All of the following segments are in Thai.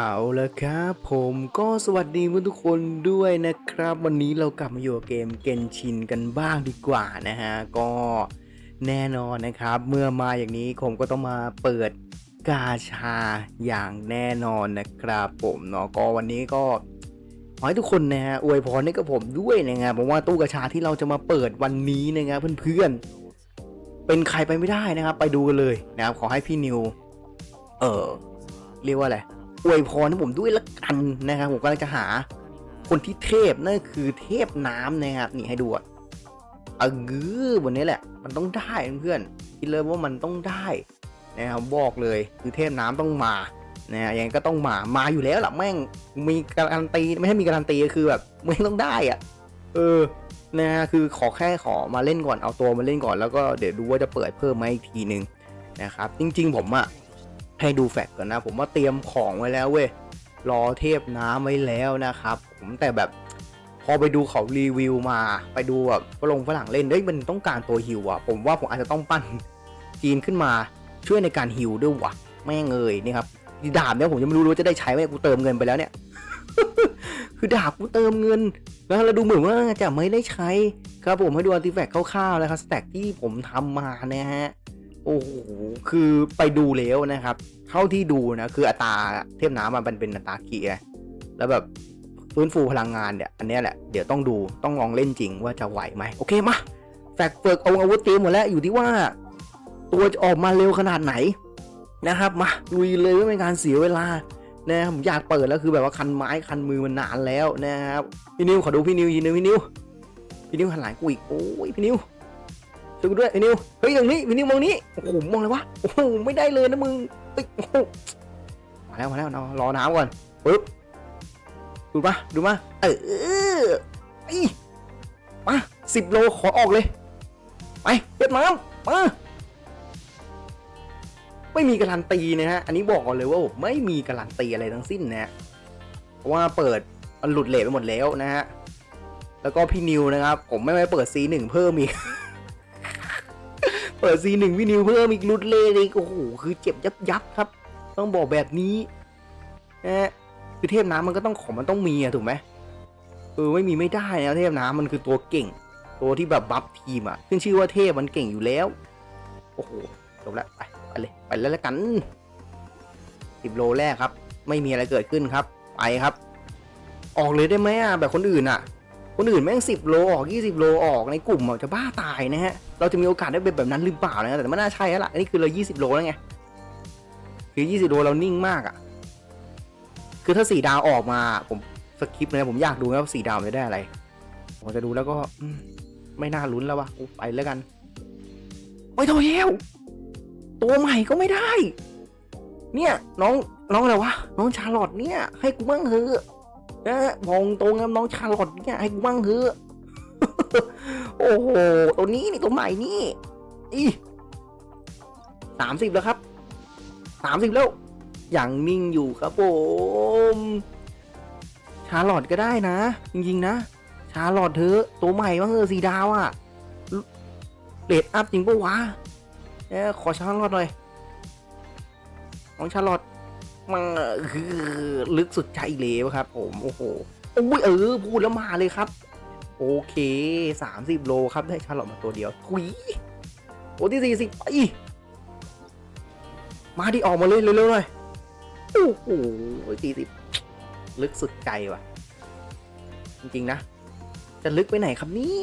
เอาละครับผมก็สวัสดีเพื่อนทุกคนด้วยนะครับ วันนี้เรากลับมาอยู่เกมเกนชินกันบ้างดีกว่านะฮะ ก็แน่นอนนะครับ เมื่อมาอย่างนี้ผมก็ต้องมาเปิดกาชาอย่างแน่นอนนะครับผมเนาะก็วันนี้ก็ขอให้ทุกคนนะฮะอวยพรให้กับผมด้วยนะครับเพราะว่าตู้กาชาที่เราจะมาเปิดวันนี้นะครับเพื่อนๆเป็นใครไปไม่ได้นะครับ ไปดูกันเลยนะครับขอให้พี่นิว เออเรียกว่าอะไร อวยพรให้ผมด้วยละกันนะครับผมกำลังจะหาคนที่เทพนั่นคือเทพน้ำนะครับนี่ให้ดูอะเออวันนี้แหละ มันต้องได้เพื่อนคิดเลยว่ามันต้องได้นะครับบอกเลยคือเทพน้ำต้องมานะฮะยังไงก็ต้องมามาอยู่แล้วล่ะแม่งมีการันตีไม่ใช่มีการันตีคือแบบไม่ต้องได้อะเออนะคือขอแค่ขอมาเล่นก่อนเอาตัวมาเล่นก่อนแล้วก็เดี๋ยวดูว่าจะเปิดเพิ่มไหมอีกทีหนึ่งนะครับจริง ๆ ผมอะ ให้ดูแฟกก่อนนะ ผมว่าเตรียมของไว้แล้วเว้ยรอเทพน้ำไว้แล้วนะครับ ผมแต่แบบพอไปดูเขารีวิวมา ไปดูแบบฝรั่งฝรั่งเล่นเฮ้ยมันต้องการตัวฮิวอะผมว่าผมอาจจะต้องปั้นจีนขึ้นมาช่วยในการฮิวด้วยวะแม่งเอยนี่ครับดาบเนี่ยผมยังไม่รู้ว่าจะได้ใช้ไหมกูเติมเงินไปแล้วเนี่ยคือดาบกูเติมเงินแล้วเราดูเหมือนว่าจะไม่ได้ใช้ ครับผมให้ดูอันติแฟกต์คร่าวๆนะครับสแต็กที่ผมทำมานะฮะ โอ้โหคือไปดูแล้วนะครับ เท่าที่ดูนะ คืออัตราเทพน้ำมันเป็นอัตราเกียร์แล้วแบบฟื้นฟูพลังงานเนี่ยอันนี้แหละเดี๋ยวต้องดูต้องลองเล่นจริงว่าจะไหวไหมโอเคมาแฟกเฟิร์กเอาอาวุธเตรียมหมดแล้วอยู่ที่ว่า ตัวจะออกมาเร็วขนาดไหนนะครับมาลุยเลยไม่เป็นการเสียเวลานะผมอยากเปิดแล้วคือแบบว่าคันไม้คันมือมันนานแล้วนะครับพี่นิวขอดูพี่นิวยีนึงพี่นิวพี่นิวหันหลังกูอีกโอ้ยพี่นิว ช่วยกูด้วยไอ้นิวเฮ้ยตรงนี้วินิวมองนี้โอ้โหมองเลยวะโอ้โหไม่ได้เลยนะมึงเฮ้ยโอ้โหมาแล้วมาแล้วรอรอน้ำก่อนปึ๊บดูปะดูมาเออไอมาสิบโลขอออกเลยไปเวียดนามมาไม่มีการันตีนะฮะอันนี้บอกก่อนเลยว่าผมไม่มีการันตีอะไรทั้งสิ้นนะเพราะว่าเปิดมันหลุดเลทไปหมดแล้วนะฮะแล้วก็พี่นิวนะครับ ผมไม่ไปเปิดซีหนึ่งเพิ่มอีก ปิดซีหนึ่งพี่นิวเพิ่มอีกรุดเลยอีกโอ้โหคือเจ็บยับยับครับ ต้องบอกแบบนี้นะฮะคือเทพน้ำมันก็ต้องของมันต้องมีอะถูกไหมเออไม่มีไม่ได้นะเทพน้ำมันคือตัวเก่ง ตัวที่แบบบัฟทีมอะขึ้นชื่อว่าเทพมันเก่งอยู่แล้ว โอ้โหจบแล้วไปไปเลยไปแล้วละกันสิบโลแรกครับ ไม่มีอะไรเกิดขึ้นครับ ไปครับ ออกเลยได้ไหมอะแบบคนอื่นอะ คนอื่นแม่งสิบโลออกยี่สิบโลออกในกลุ่มจะบ้าตายนะฮะ เราจะมีโอกาสได้เป็นแบบนั้นหรือเปล่านะแต่ไม่น่าใช่แล้วล่ะอันนี้คือเรายี่สิบโลแล้วไงคือยี่สิบโลเรานิ่งมากอะคือถ้าสี่ดาวออกมาผมสคริปต์นะผมอยากดูนะว่าสี่ดาวจะได้อะไร ผมจะดูแล้วก็ไม่น่าลุ้นแล้ววะไปแล้วกันโอ้ยโทเยวตัวใหม่ก็ไม่ได้ เนี่ย น้องน้องอะไรวะ น้องชาร์ลอตเนี่ย ให้กูบ้างเถอะ นะมองตรงนะน้องชาลอตเนี่ยให้กูบ้างเถอะโอ้โห ตัวนี้นี่ตัวใหม่นี่ อีสามสิบแล้วครับ สามสิบแล้ว อย่างนิ่งอยู่ครับผม ชาลอตก็ได้นะ จริง ๆ นะ ชาลอตเธอะตัวใหม่บ้างเถอสีดาวอะเรทอัพจริงปะวะเอ้ขอชาลอตหน่อยน้องชาลอต มันคือลึกสุดใจเลยครับ ผมโอ้โหโอ้ยเออพูดแล้วมาเลยครับ โอเคสามสิบโลครับได้ชาร์ลอตมาตัวเดียวถุยโอ้ที่สี่สิบไปมาดิออกมาเลยเร็วๆหน่อยโอ้โหสี่สิบลึกสุดใจว่ะ จริงๆนะ จะลึกไปไหนครับนี่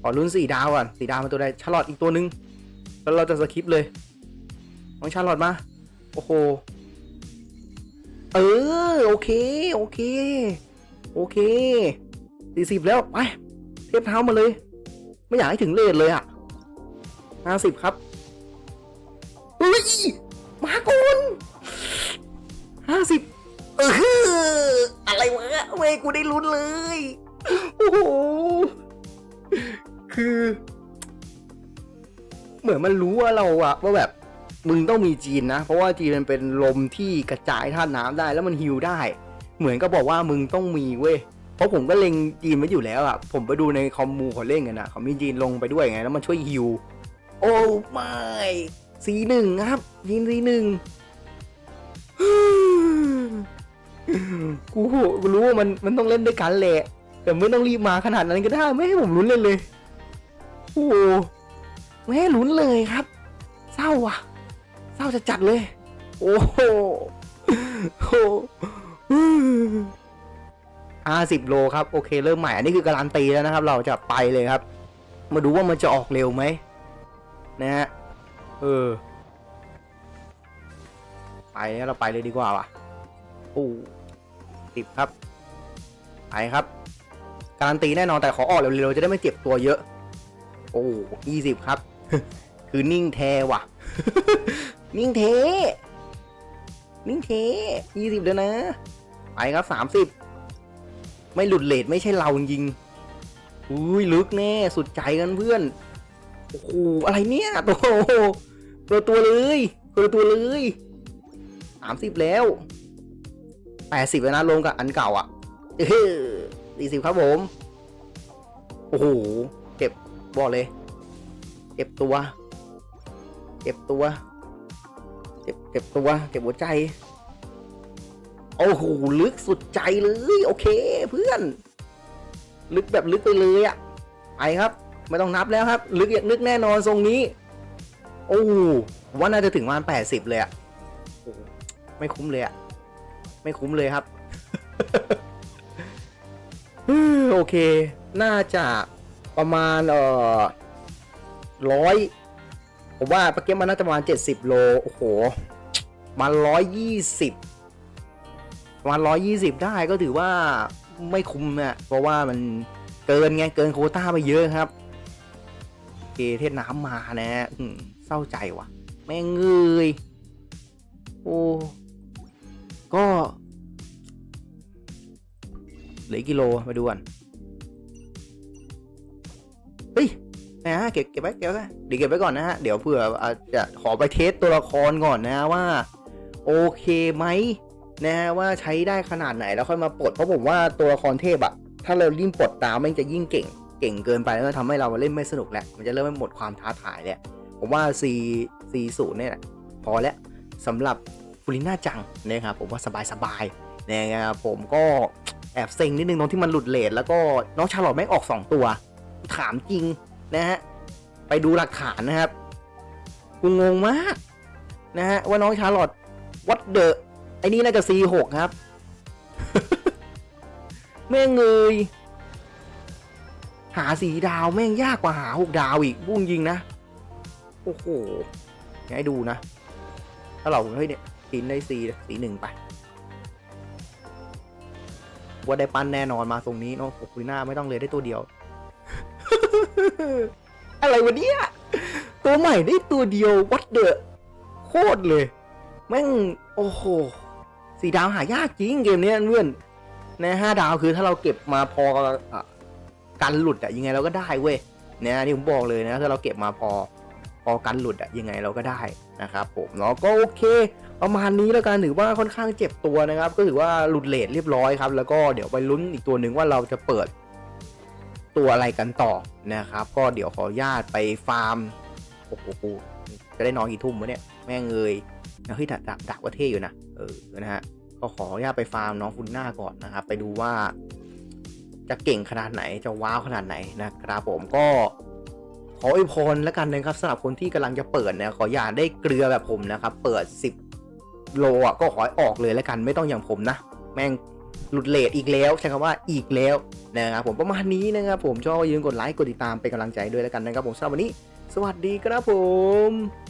ขอรุ่นสี่ดาวก่อนสี่ดาวมาตัวใดชาร์ลอตอีกตัวนึง แล้วเราจะสคิปเลยน้องชาร์ลอตมา โอ้โห เออ โอเค โอเค โอเคสี่สิบแล้ว ไป เทียบเท้ามาเลย ไม่อยากให้ถึงเลทเลยอะห้าสิบครับเฮ้ยมาก่อนห้าสิบเอออะไรวะเว้ยกูได้ลุ้นเลย โอ้โห คือ เหมือนมันรู้ว่าเราอะว่าแบบ มึงต้องมีจีนนะ เพราะว่าจีนมันเป็นลมที่กระจายธาตุน้ำได้แล้วมันฮิวได้ เหมือนก็บอกว่ามึงต้องมีเว้ยเพราะผมก็เล็งจีนไว้อยู่แล้วอะผมไปดูในคอมมูเขาเล่นกันนะเขามีจีนลงไปด้วยไงแล้วมันช่วยฮิวโอ้ไม่สีหนึ่งครับจีนสีหนึ่งกูกูรู้ว่ามันมันต้องเล่นด้วยกันแหละแต่ไม่ต้องรีบมาขนาดนั้นก็ได้ไม่ให้ผมลุ้นเลยเลย โอ้ไม่ให้ลุ้นเลยครับ เศร้าอะ เศร้าจะจัดเลย โอ้โหโห้าสิบโลครับโอเคเริ่มใหม่อันนี้คือการันตีแล้วนะครับ เราจะไปเลยครับ มาดูว่ามันจะออกเร็วไหมนะฮะเออ ไปเราไปเลยดีกว่าว่ะโอ้สิบครับ ไปครับการันตีแน่นอนแต่ขอออกเร็วๆจะได้ไม่เจ็บตัวเยอะ โอ้ยี่สิบครับ คือนิ่งแทว่ะ นิ่งเท นิ่งเทยี่สิบแล้วนะ ไปครับสามสิบ ไม่หลุดเลทไม่ใช่เราจริงอุ้ยลึกแน่ สุดใจกันเพื่อน โอ้โห อะไรเนี่ย ตัวตัวตัวเลยตัวตัวเลยสามสิบแล้วแปดสิบแล้วนะลงกับอันเก่าอะเออสี่สิบครับผม โอ้โห เก็บบอกเลย เก็บตัว เก็บตัว เก็บเก็บตัว เก็บหัวใจ โอ้โห ลึกสุดใจเลย โอเค เพื่อน ลึกแบบลึกไปเลยอะไปครับ ไม่ต้องนับแล้วครับ ลึกอย่างลึกแน่นอนทรงนี้ โอ้โหว่าน่าจะถึงประมาณแปดสิบเลยอะไม่คุ้มเลยอะไม่คุ้มเลยครับโอเค น่าจะประมาณเอ่อร้อย ผมว่าปาเกมมันน่าจะประมาณเจ็ดสิบโล โอ้โหมาร้อยยี่สิบประมาณร้อยยี่สิบได้ก็ถือว่าไม่คุ้มนะเพราะว่ามันเกินไงเกินโคต้าไปเยอะครับโอเคเทศน้ำมานะฮะอืมเศร้าใจว่ะ แม่งเงยโอ้ก็เหลือกกิโลมาดูกันเฮ้ย นะฮะเก็บเก็บไว้เก็บไว้เดี๋ยวเก็บไว้ก่อนนะฮะเดี๋ยวเผื่ออาจจะขอไปเทสตัวละครก่อนนะว่าโอเคไหมนะฮะว่าใช้ได้ขนาดไหนแล้วค่อยมาปลดเพราะผมว่าตัวละครเทพอะถ้าเรายิ่งปลดตามมันจะยิ่งเก่ง เก่งเกินไปแล้วทำให้เราเล่นไม่สนุกแหละมันจะเริ่มไม่หมดความท้าทายแหล้วผมว่า C C ศูนย์เนี่ยพอแล้วสำหรับฟูลิน่าจังนะครับผมว่าสบายๆนะครับผมก็แอบเซ็งนิดนึงตรงที่มันหลุดเลทแล้วก็น้องชาลอตแม่งออก 2 ตัว ถามจริง นะฮะไปดูหลักฐานนะครับกูงงมากนะฮะว่าน้องชาร์ลอตวัดเดอะไอ้นี่น่าจะ C6 ครับแม่งเงยหาสีดาวแม่งยากกว่าหาหกดาวอีกพุ่งยิงนะ โอ้โหอยากให้ดูนะ ถ้าเราเฮ้ยเนี่ยสีได้สีสีหนึ่งไปว่าได้ปั้นแน่นอนมาตรงนี้เนาะโอ้โหหน้าไม่ต้องเลยได้ตัวเดียว อะไรวะเนี่ย ตัวใหม่ได้ตัวเดียววัดเดอะโคตรเลย แม่ง โอ้โห สีดาวหายากจริงเกมนี้เพื่อนในห้าดาวคือถ้าเราเก็บมาพอกันหลุดอะยังไงเราก็ได้เว้ยเนี่ยที่ผมบอกเลยนะ ถ้าเราเก็บมาพอพอกันหลุดอะยังไงเราก็ได้นะครับผมเนาะก็โอเค ประมาณนี้แล้วกันถือว่าค่อนข้างเจ็บตัวนะครับ ก็ถือว่าหลุดเลทเรียบร้อยครับ แล้วก็เดี๋ยวไปลุ้นอีกตัวหนึ่งว่าเราจะเปิด ตัวอะไรกันต่อนะครับ ก็เดี๋ยวขออนุญาตไปฟาร์มโอ้โหจะได้นอนกี่ทุ่มวะเนี่ยแม่งเอยเฮ้ยดักดักดักว่าเท่อยู่นะเออนะฮะก็ขออนุญาตไปฟาร์มน้องฟุนหน้าก่อนนะครับ ไปดูว่า จะเก่งขนาดไหนจะว้าวขนาดไหนนะครับผมก็ขออวยพรแล้วกันนะครับสำหรับคนที่กำลังจะเปิดนะขออย่าได้เกลือแบบผมนะครับ เปิด 10 โลอะก็ขอให้ออกเลยแล้วกันไม่ต้องอย่างผมนะ แม่ง หลุดเลทอีกแล้ว ใช้คำว่าอีกแล้วนะครับผมประมาณนี้นะครับผมชอบอย่าลืมกดไลค์กดติดตามเป็นกำลังใจด้วยแล้วกันนะครับผมสำหรับวันนี้ สวัสดีครับผม